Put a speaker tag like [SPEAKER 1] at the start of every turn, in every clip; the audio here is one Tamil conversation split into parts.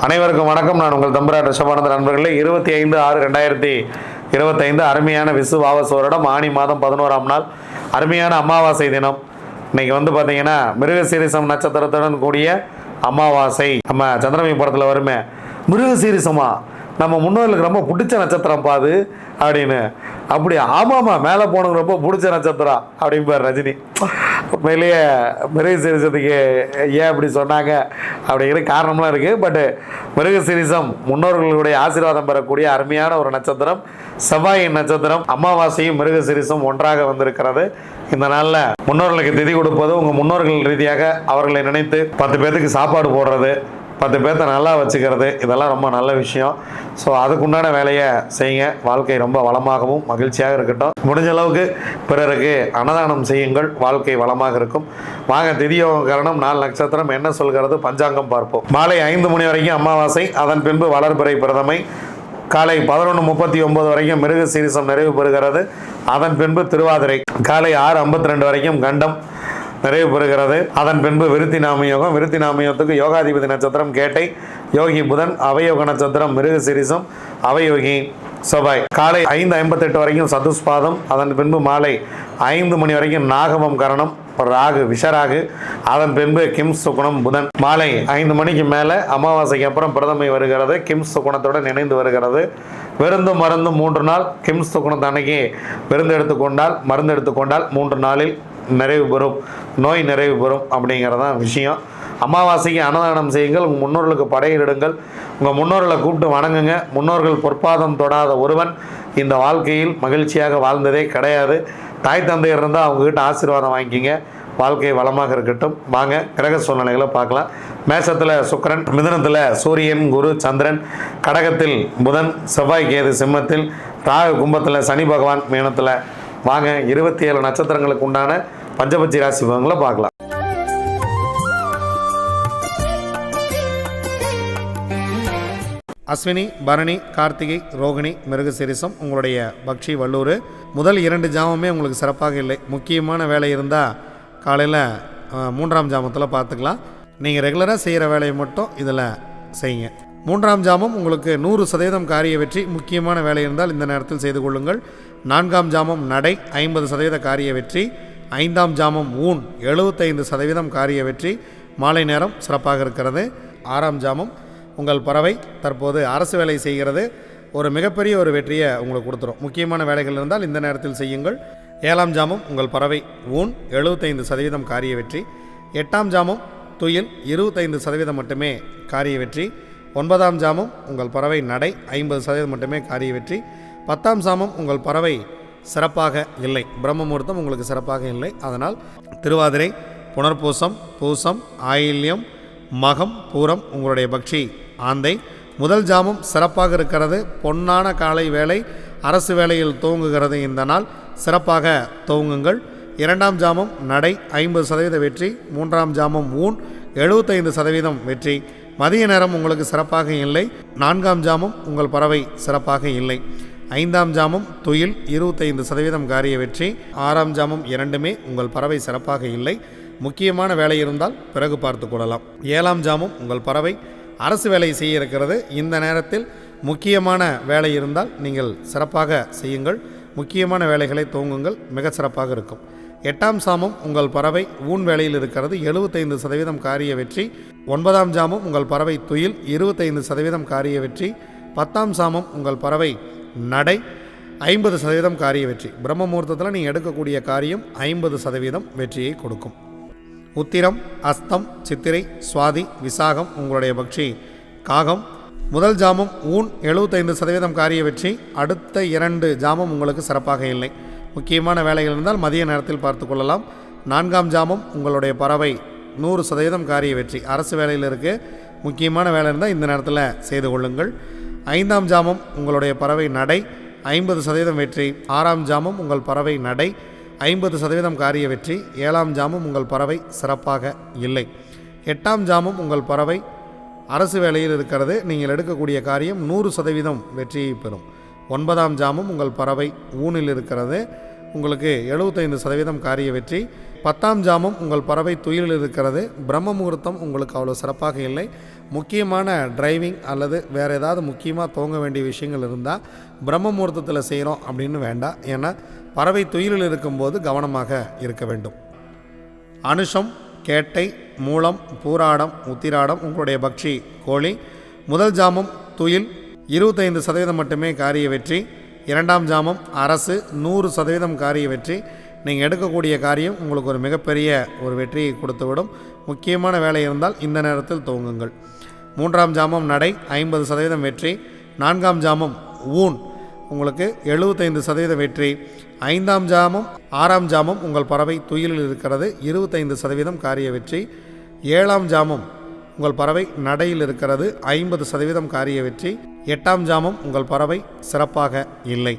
[SPEAKER 1] அனைவருக்கும் வணக்கம். நான் உங்கள் தம்புரா ரிஷபானந்த நண்பர்களே. இருபத்தி ஐந்து ஆறு ரெண்டாயிரத்தி இருபத்தைந்து அருமையான விசு வாவஸ் வருடம் ஆணி மாதம் பதினோராம் நாள். அருமையான அமாவாசை தினம். இன்னைக்கு வந்து பார்த்தீங்கன்னா மிருகசீரிசம் நட்சத்திரத்துடன் கூடிய அமாவாசை. நம்ம சந்திரமி படத்தில் வருமே. மிருகசீரிசமா? நம்ம முன்னோர்களுக்கு ரொம்ப பிடிச்ச நட்சத்திரம் பாது அப்படின்னு. அப்படி ஆமாம்மா மேலே போனவங்க ரொம்ப பிடிச்ச நட்சத்திரம் அப்படிம்பார் ரஜினி. உண்மையிலேயே மிருகசீரிசத்துக்கு ஏன் அப்படி சொன்னாங்க அப்படிங்கிற காரணம்லாம் இருக்குது பட்டு மிருகசீரிசம் முன்னோர்களுடைய ஆசீர்வாதம் பெறக்கூடிய அருமையான ஒரு நட்சத்திரம் செவ்வாயின் நட்சத்திரம். அமாவாசையும் மிருகசீரிசம் ஒன்றாக வந்திருக்கிறது. இந்த நாளில் முன்னோர்களுக்கு திதி கொடுப்பது உங்கள் முன்னோர்கள் ரீதியாக அவர்களை நினைத்து பத்து பேர்த்துக்கு சாப்பாடு போடுறது பத்து பேர்த்த நல்லா வச்சுக்கிறது இதெல்லாம் ரொம்ப நல்ல விஷயம். ஸோ அதுக்குண்டான வேலையை செய்யுங்க. வாழ்க்கை ரொம்ப வளமாகவும் மகிழ்ச்சியாக இருக்கட்டும். முடிஞ்ச அளவுக்கு பிறருக்கு அன்னதானம் செய்யுங்கள். வாழ்க்கை வளமாக இருக்கும். வாங்க திதியோக காரணம் நாலு நட்சத்திரம். என்ன சொல்கிறது? பஞ்சாங்கம் பார்ப்போம். மாலை ஐந்து மணி வரைக்கும் அமாவாசை அதன் பின்பு வளர்பிறை பிரதமை. காலை பதினொன்று முப்பத்தி ஒன்பது வரைக்கும் மிருக சீரிசம் நிறைவு பெறுகிறது. அதன் பின்பு திருவாதிரை. காலை ஆறு ஐம்பத்தி ரெண்டு வரைக்கும் கண்டம். நிறைவு பெறுகிறது. அதன் பின்பு விருத்தி நாமயோகம் விருத்தி நாமயோகத்துக்கு யோகாதிபதி நட்சத்திரம் கேட்டை யோகி புதன் அவயோக நட்சத்திரம் மிருக சிரிசம் அவயோகி செவ்வாய். காலை ஐந்து ஐம்பத்தெட்டு வரைக்கும் சதுஸ்பாதம் அதன் பின்பு மாலை ஐந்து மணி வரைக்கும் நாகவம் கரணம் ராகு விஷராகு அதன் பின்பு கிம் சுகுணம் புதன். மாலை ஐந்து மணிக்கு மேலே அமாவாசைக்கு அப்புறம் பிரதமை வருகிறது கிம் சுகுணத்துடன் இணைந்து வருகிறது. விருந்தும் மருந்தும் மூன்று நாள் கிம் சுகுணத்து அன்னைக்கு விருந்து எடுத்துக்கொண்டால் மருந்து எடுத்துக்கொண்டால் மூன்று நாளில் நிறைவு பெறும் நோய் நிறைவு பெறும் அப்படிங்கிறதான் விஷயம். அமாவாசைக்கு அன்னதானம் செய்யுங்கள் உங்கள் முன்னோர்களுக்கு படையிடுங்கள் உங்கள் முன்னோர்களை கூப்பிட்டு வணங்குங்க. முன்னோர்கள் பொற்பாதம் தொடாத ஒருவன் இந்த வாழ்க்கையில் மகிழ்ச்சியாக வாழ்ந்ததே கிடையாது. தாய் தந்தை இருந்தால் அவங்ககிட்ட ஆசீர்வாதம் வாங்கிக்கிங்க. வாழ்க்கை வளமாக இருக்கட்டும். வாங்க கிரக சூழ்நிலைகளை பார்க்கலாம். மேசத்தில் சுக்கிரன் மிதுனத்தில் சூரியன் குரு சந்திரன் கடகத்தில் புதன் செவ்வாய் கேது சிம்மத்தில் ராகு கும்பத்தில் சனி பகவான் மீனத்தில். வாங்க இருபத்தி ஏழு நட்சத்திரங்களுக்கு உண்டான பஞ்சபட்சி ராசி பலன்களை பார்க்கலாம். அஸ்வினி பரணி கார்த்திகை ரோகிணி மிருகசிரிசம் உங்களுடைய பக்ஷி வல்லூர். முதல் இரண்டு ஜாமமே உங்களுக்கு சிறப்பாக இல்லை. முக்கியமான வேலை இருந்தால் காலையில் மூன்றாம் ஜாமத்தில் பார்த்துக்கலாம். நீங்கள் ரெகுலராக செய்கிற வேலையை மட்டும் இதில் செய்யுங்க. மூன்றாம் ஜாமம் உங்களுக்கு நூறு சதவீதம் காரிய வெற்றி முக்கியமான வேலை இருந்தால் இந்த நேரத்தில் செய்து கொள்ளுங்கள். நான்காம் ஜாமம் நடை ஐம்பது சதவீத காரிய வெற்றி. ஐந்தாம் ஜாமம் ஊன் எழுபத்தைந்து சதவீதம் காரிய வெற்றி. மாலை நேரம் சிறப்பாக இருக்கிறது. ஆறாம் ஜாமம் உங்கள் பறவை தற்போது அரசு வேலை செய்கிறது. ஒரு மிகப்பெரிய ஒரு வெற்றியை உங்களுக்கு கொடுத்துரும். முக்கியமான வேலைகள் இருந்தால் இந்த நேரத்தில் செய்யுங்கள். ஏழாம் ஜாமம் உங்கள் பறவை ஊன் எழுபத்தைந்து சதவீதம் காரிய வெற்றி. எட்டாம் ஜாமம் துயில் இருபத்தைந்து சதவீதம் மட்டுமே காரிய வெற்றி. ஒன்பதாம் ஜாமம் உங்கள் பறவை நடை ஐம்பது சதவீதம் மட்டுமே காரிய வெற்றி. பத்தாம் சாமம் உங்கள் பறவை சிறப்பாக இல்லை. பிரம்ம முகூர்த்தம் உங்களுக்கு சிறப்பாக இல்லை. அதனால் திருவாதிரை புனர்பூசம் பூசம் ஆயில்யம் மகம் பூரம் உங்களுடைய பக்ஷி ஆந்தை. முதல் ஜாமம் சிறப்பாக இருக்கிறது. பொன்னான காலை வேலை அரசு வேலையில் துவங்குகிறது இந்த நாள். சிறப்பாக துவங்குங்கள். இரண்டாம் ஜாமம் நடை ஐம்பது சதவீத வெற்றி. மூன்றாம் ஜாமம் ஊன் எழுபத்தைந்து சதவீதம் வெற்றி. மதிய நேரம் உங்களுக்கு சிறப்பாக இல்லை. நான்காம் ஜாமம் உங்கள் பறவை சிறப்பாக இல்லை. ஐந்தாம் ஜாமம் துயில் இருபத்தைந்து சதவீதம் காரிய வெற்றி ஆறாம் ஜாமம் இரண்டுமே உங்கள் பறவை சிறப்பாக இல்லை. முக்கியமான வேலை இருந்தால் பிறகு பார்த்து கொள்ளலாம். ஏழாம் ஜாமம் உங்கள் பறவை அரசு வேலை செய்ய இருக்கிறது. இந்த நேரத்தில் முக்கியமான வேலை இருந்தால் நீங்கள் சிறப்பாக செய்யுங்கள். முக்கியமான வேலைகளை துவங்குங்கள் மிக சிறப்பாக இருக்கும். எட்டாம் சாமம் உங்கள் பறவை ஊன் வேலையில் இருக்கிறது. எழுபத்தைந்து சதவீதம் காரிய வெற்றி. ஒன்பதாம் ஜாமம் உங்கள் பறவை துயில் இருபத்தைந்து சதவீதம் காரிய வெற்றி. பத்தாம் சாமம் உங்கள் பறவை நடை ஐம்பது சதவீதம் காரிய வெற்றி. பிரம்ம முகூர்த்தத்தில் நீங்கள் எடுக்கக்கூடிய காரியம் ஐம்பது சதவீதம் வெற்றியை கொடுக்கும். உத்திரம் அஸ்தம் சித்திரை சுவாதி விசாகம் உங்களுடைய பக்ஷி காகம். முதல் ஜாமம் ஊன் எழுபத்தைந்து சதவீதம் காரிய வெற்றி. அடுத்த இரண்டு ஜாமம் உங்களுக்கு சிறப்பாக இல்லை. முக்கியமான வேலைகள் இருந்தால் மதிய நேரத்தில் பார்த்து கொள்ளலாம். நான்காம் ஜாமம் உங்களுடைய பறவை நூறு சதவீதம் காரிய வெற்றி. அரசு வேலையில் இருக்குது முக்கியமான வேலை இருந்தால் இந்த நேரத்தில் செய்து கொள்ளுங்கள். ஐந்தாம் ஜாமம் உங்களுடைய பறவை நடை ஐம்பது சதவீதம் வெற்றி. ஆறாம் ஜாமம் உங்கள் பறவை நடை ஐம்பது சதவீதம் காரிய வெற்றி. ஏழாம் ஜாமம் உங்கள் பறவை சிறப்பாக இல்லை. எட்டாம் ஜாமம் உங்கள் பறவை அரசு வேலையில் இருக்கிறது. நீங்கள் எடுக்கக்கூடிய காரியம் நூறு சதவீதம் வெற்றியை பெறும். ஒன்பதாம் ஜாமம் உங்கள் பறவை ஊனில் இருக்கிறது. உங்களுக்கு எழுபத்தைந்து சதவீதம் காரிய வெற்றி. பத்தாம் ஜாமம் உங்கள் பறவை துயிலில் இருக்கிறது. பிரம்ம முகூர்த்தம் உங்களுக்கு அவ்வளோ சிறப்பாக இல்லை. முக்கியமான டிரைவிங் அல்லது வேறு ஏதாவது முக்கியமாக துவங்க வேண்டிய விஷயங்கள் இருந்தால் பிரம்ம முகூர்த்தத்தில் செய்கிறோம் அப்படின்னு வேண்டாம். ஏன்னா பறவை துயிலில் இருக்கும்போது கவனமாக இருக்க வேண்டும். அனுஷம் கேட்டை மூலம் பூராடம் உத்திராடம் உங்களுடைய பக்ஷி கோழி முதல் ஜாமம் துயில் இருபத்தைந்து சதவீதம் மட்டுமே காரிய வெற்றி. இரண்டாம் ஜாமம் அரசு நூறு சதவீதம் காரிய வெற்றி. நீங்கள் எடுக்கக்கூடிய காரியம் உங்களுக்கு ஒரு மிகப்பெரிய ஒரு வெற்றியை கொடுத்துவிடும். முக்கியமான வேலை இருந்தால் இந்த நேரத்தில் துவங்குங்கள். மூன்றாம் ஜாமம் நடை ஐம்பது சதவீதம் வெற்றி. நான்காம் ஜாமம் ஊன். உங்களுக்கு எழுபத்தைந்து சதவீத வெற்றி. ஐந்தாம் ஜாமம் ஆறாம் ஜாமம் உங்கள் பறவை துயிலில் இருக்கிறது. இருபத்தைந்து சதவீதம் காரிய வெற்றி. ஏழாம் ஜாமம் உங்கள் பறவை நடையில் இருக்கிறது. ஐம்பது சதவீதம் காரிய வெற்றி. எட்டாம் ஜாமம் உங்கள் பறவை சிறப்பாக இல்லை.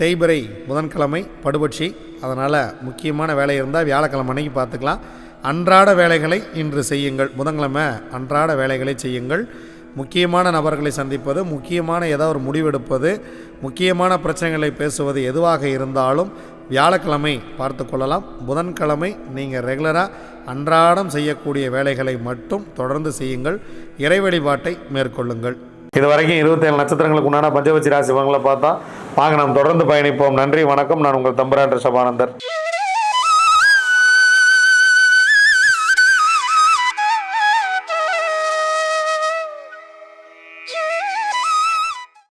[SPEAKER 1] தேய்பிரை புதன்கிழமை படுபட்சி. அதனால் முக்கியமான வேலை இருந்தால் வியாழக்கிழமை அன்னைக்கு பார்த்துக்கலாம். அன்றாட வேலைகளை இன்று செய்யுங்கள். புதன்கிழமை அன்றாட வேலைகளை செய்யுங்கள். முக்கியமான நபர்களை சந்திப்பது முக்கியமான ஏதாவது ஒரு முடிவெடுப்பது முக்கியமான பிரச்சனைகளை பேசுவது எதுவாக இருந்தாலும் வியாழக்கிழமை பார்த்து கொள்ளலாம். புதன்கிழமை நீங்கள் ரெகுலராக அன்றாடம் செய்யக்கூடிய வேலைகளை மட்டும் தொடர்ந்து செய்யுங்கள். இறை வழிபாட்டை மேற்கொள்ளுங்கள். இதுவரைக்கும் இருபத்தேழு நட்சத்திரங்களுக்கு உண்டான பஞ்சபட்சி ராசி பலன்களை பார்த்தா வாங்க நாம் தொடர்ந்து பயணிப்போம். நன்றி வணக்கம். நான் உங்கள் தம்பரான் சபானந்தர்